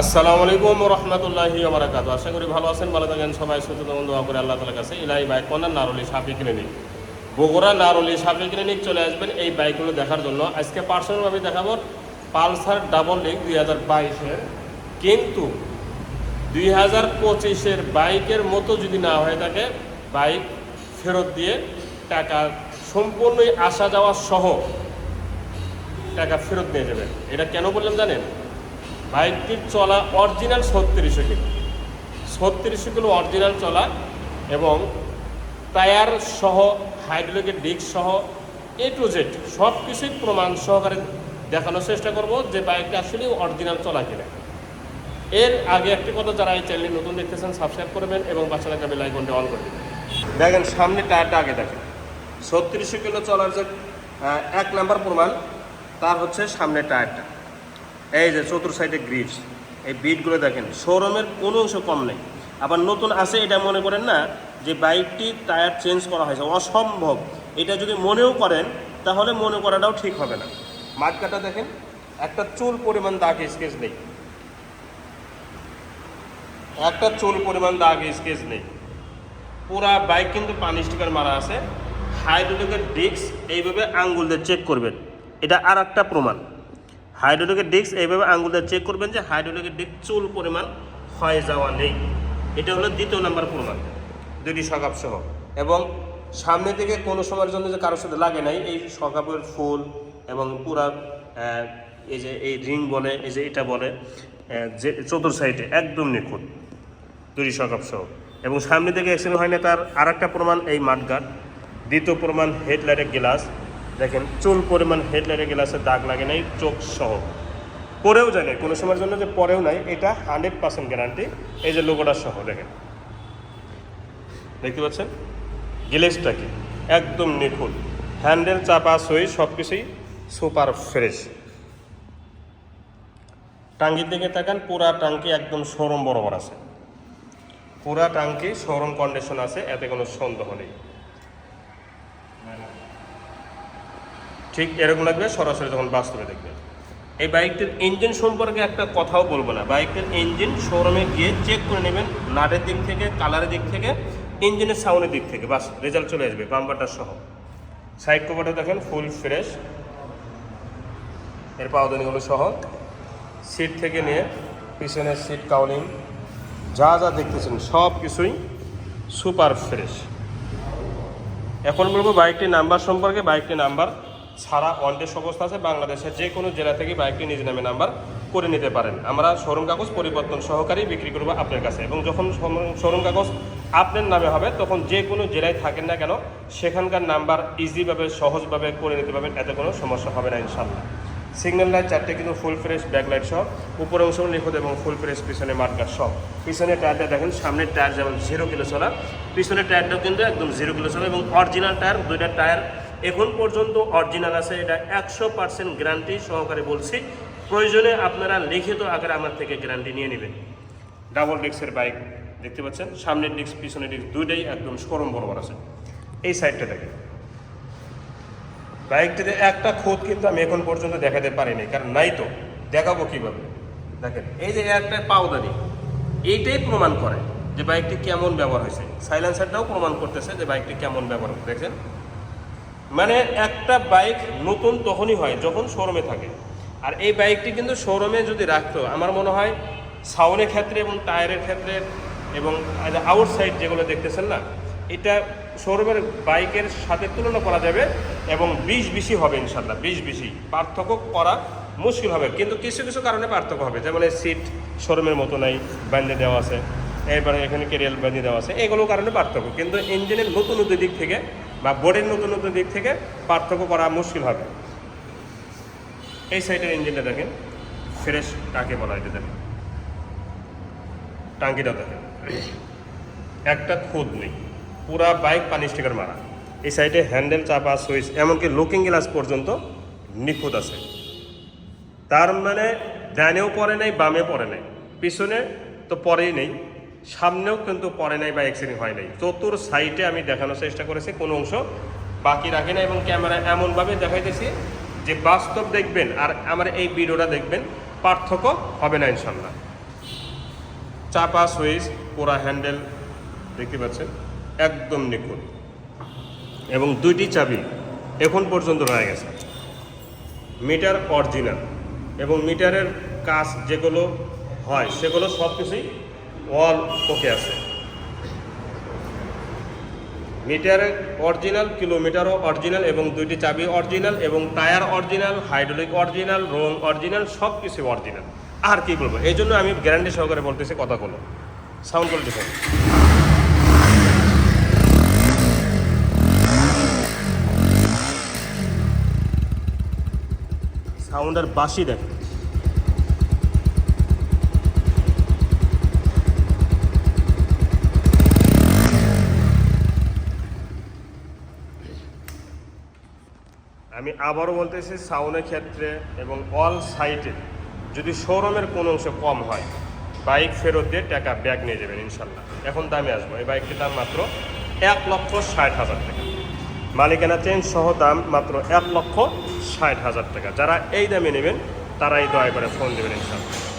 আসসালামু আলাইকুম রহমতুল্লাহি বারাকাতু আশা করি ভালো আছেন, ভালো থাকেন। সবাই সচেতন দোয়া করে আল্লাহ তালার কাছে ইলাই বাইক কর্নার নারলি সাফি ক্লিনিক। বগুড়া নারলি সাফি ক্লিনিক চলে আসবেন এই বাইকগুলো দেখার জন্য। আজকে পার্সোনালভাবে দেখাবো পালসার ডাবল লিগ দুই হাজার বাইশের। কিন্তু দুই হাজার পঁচিশের বাইকের মতো যদি না হয়ে থাকে, বাইক ফেরত দিয়ে টাকা সম্পূর্ণই আসা যাওয়া সহ টাকা ফেরত নিয়ে যাবেন। এটা কেন বললাম জানেন? বাইকটির চলা অরিজিনাল ছত্রিশশো কিলো। ছত্রিশশো কিলো অরিজিনাল চলা এবং টায়ার সহ, হাইড্রোলিকের ডিস্ক সহ এ টু জেড সব কিছুই প্রমাণ সহকারে দেখানোর চেষ্টা করব যে বাইকটা আসলে অরিজিনাল চলা কিনা। এর আগে একটি কথা যারা এই চ্যানেলে নতুন দেখতেছেন সাবস্ক্রাইব করবেন এবং থাকা বেল আইকনটি অন করবেন দেখেন, সামনে টায়ারটা আগে দেখেন। ছত্রিশশো কিলো চলার যে এক নাম্বার প্রমাণ, তার হচ্ছে সামনে টায়ারটা। এই যে চতুর সাইডে গ্রিপস, এই বিটগুলো দেখেন, শোরুমের কোনো অংশ কম নেই। আবার নতুন আছে, এটা মনে করেন না যে বাইকটি টায়ার চেঞ্জ করা হয়েছে, অসম্ভব। এটা যদি মনেও করেন, তাহলে মনে করাটাও ঠিক হবে না। মাঠকাটা দেখেন, একটা চুল পরিমাণ দাগ স্কেচ নেই। একটা চুল পরিমাণ দাগ স্কেচ নেই। পুরা বাইক কিন্তু পানি স্টিকার মারা আছে। হাইড্রোলিকের ডিস্ক এইভাবে আঙ্গুল দিয়ে চেক করবেন। এটা আর একটা প্রমাণ। হাইড্রোলিকের ডিস্ক এইভাবে আঙ্গুল দিয়ে চেক করবেন যে হাইড্রোলিকের ডিস্ক চুল পরিমাণ ক্ষয় যাওয়া নেই। এটা হলো দ্বিতীয় নাম্বার প্রমাণ দুটি সকাপ সহ। এবং সামনে থেকে কোনো সময়ের জন্য যে কারোর সাথে লাগে নাই, এই সকাপের ফুল এবং পুরা এই যে এই রিং বলে, এই যে এটা বলে যে চতুর সাইডে একদম নিখুঁত দুটি সকাপ সহ। এবং সামনে থেকে অ্যাক্সিডেন্ট হয় না তার আর একটা প্রমাণ, এই মাঠঘাট। দ্বিতীয় প্রমাণ হেডলাইটের গ্লাস দেখেন, চুল পরিমাণ হেডলাইটের গ্লাসের দাগ লাগে নাই, চোখ সহ। পরেও যায় না কোনো সময়ের জন্য যে পরেও নাই, এটা হান্ড্রেড পার্সেন্ট গ্যারান্টি এই যে লোগোটা সহ, দেখেন। দেখতে পাচ্ছেন? গ্লেসটা কি? একদম নিখুঁত। হ্যান্ডেল চাপা সই সব কিছুই সুপার ফ্রেশ টাঙ্গির দিকে তাকান, পুরা টাঙ্কি একদম শোরুম বরাবর আছে। পুরা টাঙ্কি শোরুম কন্ডিশন আছে, এতে কোনো সন্দেহ নেই। ঠিক এরকম লাগবে, সরাসরি যখন বাস্তবে দেখবে। এই বাইকটির ইঞ্জিন সম্পর্কে একটা কথাও বলব না। বাইকটির ইঞ্জিন শোরুমে গিয়ে চেক করে নেবেন, নাটের দিক থেকে কালারের দিক থেকে ইঞ্জিনের সাউন্ডের দিক থেকে, বাস রেজাল্ট চলে আসবে বাম্পারটা সহ। সাইড কভারটা দেখেন ফুল ফ্রেশ এর পাওদানিগুলো সহ। সিট থেকে নিয়ে, পিছনের সিট কাউলিং যা যা দেখতেছেন, সব কিছুই সুপার ফ্রেশ এখন বলব বাইকটির নাম্বার সম্পর্কে, বাইকটির নাম্বার ছাড়া ওয়ান্টেড অবস্থা আছে, বাংলাদেশের যে কোনো জেলা থেকে বাইকটি নিজ নামে নাম্বার করে নিতে পারেন। আমরা শোরুম কাগজ পরিবর্তন সহকারী বিক্রি করব আপনার কাছে এবং যখন শোরুম কাগজ আপনার নামে হবে, তখন যে কোনো জেলায় থাকেন না কেন, সেখানকার নাম্বার ইজিভাবে সহজভাবে করে নিতে পারবেন, এতে কোনো সমস্যা হবে না ইনশাল্লাহ সিগন্যাল লাইট চারটে কিন্তু ফুল ফ্রেশ ব্যাক লাইট সহ, উপরে অংশ নিখুঁত এবং ফুল ফ্রেশ পিছনে মার্কার সহ। পিছনের টায়ারটা দেখেন, সামনের টায়ার যেমন জিরো কিলো চলা পিছনের টায়ারটাও কিন্তু একদম জিরো কিলো চলা এবং অরিজিনাল টায়ার, দুইটা টায়ার এখন পর্যন্ত অরিজিনাল আছে, এটা একশো পার্সেন্ট গ্যারান্টি সহকারে বলছি। প্রয়োজনে আপনারা লিখিত আকারে আমার থেকে গ্যারান্টি নিয়ে নেবেন। ডাবল ডিস্কের বাইক দেখতে পাচ্ছেন? সামনের ডিস্ক পিছনের ডিস্ক দুইটাই একদম সরম বরাবর আছে। এই সাইডটা দেখেন। বাইকটিতে একটা খোদ কিন্তু আমি এখন পর্যন্ত দেখাতে পারিনি, কারণ নাই তো। দেখাবো কীভাবে? দেখেন, এই যে একটা পাওদানি এইটাই প্রমাণ করে যে বাইকটি কেমন ব্যবহার হয়েছে। সাইলেন্সারটাও প্রমাণ করতেছে যে বাইকটি কেমন ব্যবহার হচ্ছে দেখছেন? মানে একটা বাইক নতুন তখনই হয় যখন শোরুমে থাকে। আর এই বাইকটি কিন্তু শোরুমে যদি রাখতো, আমার মনে হয় সাউনের ক্ষেত্রে এবং টায়ারের ক্ষেত্রে এবং আউটসাইড যেগুলো দেখতেছেন না, এটা শোরুমের বাইকের সাথে তুলনা করা যাবে এবং বিশ বেশি হবে ইনশাল্লাহ বিশ বেশি পার্থক্য করা মুশকিল হবে, কিন্তু কিছু কিছু কারণে পার্থক্য হবে। যেমন এই সিট শোরুমের মতো নাই বান্ধে দেওয়া আছে। এরপরে এখানে কেরিয়াল বান্ধে দেওয়া আছে এগুলো কারণে পার্থক্য। কিন্তু ইঞ্জিনের নতুন নতুন দিক থেকে বা বোর্ডের নতুন নতুন দিক থেকে পার্থক্য করা মুশকিল হবে। এই সাইডের ইঞ্জিনটা দেখেন ফ্রেশ টাকে বলা এটা দেখেন। টাঙ্কিটা দেখেন। একটা খুদ নেই, পুরা বাইক পানি স্টিকার মারা। এই সাইডে হ্যান্ডেল চাপা সুইচ এমনকি লুকিং গ্লাস পর্যন্ত নিখুঁত আছে। তার মানে ডানেও পড়ে নেই, বামে পড়ে নেই। পিছনে তো পরেই নেই। সামনেও কিন্তু পড়ে নাই বা অ্যাক্সিডেন্ট হয় নাই। চতুর সাইডে আমি দেখানোর চেষ্টা করেছি, কোনো অংশ বাকি রাখি না এবং ক্যামেরা এমনভাবে দেখাইতেছি যে বাস্তব দেখবেন আর আমার এই ভিডিওটা দেখবেন, পার্থক্য হবে না ইনশাল্লাহ চাপা সুইচ, পুরা হ্যান্ডেল, দেখতে পাচ্ছেন? একদম নিখুঁত। এবং দুইটি চাবি এখন পর্যন্ত রয়ে গেছে। মিটার অরিজিনাল এবং মিটারের কাজ যেগুলো হয়, সেগুলো সব কিছুই অল ওকে আছে। মিটার অরিজিনাল, কিলোমিটারও অরিজিনাল এবং দুইটি চাবি অরিজিনাল এবং টায়ার অরিজিনাল, হাইড্রোলিক অরিজিনাল রং অরিজিনাল সব কিছু অরিজিনাল। আর কি বলব? এই জন্য আমি গ্যারান্টি সহকারে বলতেছি কথাগুলো। সাউন্ড কোয়ালিটি শুনুন সাউন্ডের বাসি দেখেন আমি আবারও বলতেছি, সাউনের ক্ষেত্রে এবং অল সাইটে যদি শোরুমের কোনো অংশ কম হয় বাইক ফেরত দিয়ে টাকা ব্যাগ নিয়ে যাবেন ইনশাল্লাহ। এখন দামে আসব। এই বাইকটির দাম মাত্র এক লক্ষ ষাট হাজার টাকা। মালিকানা চেন সহ দাম মাত্র এক লক্ষ ষাট হাজার টাকা। যারা এই দামে নেবেন, তারাই দয়া করে ফোন দেবেন ইনশাল্লাহ।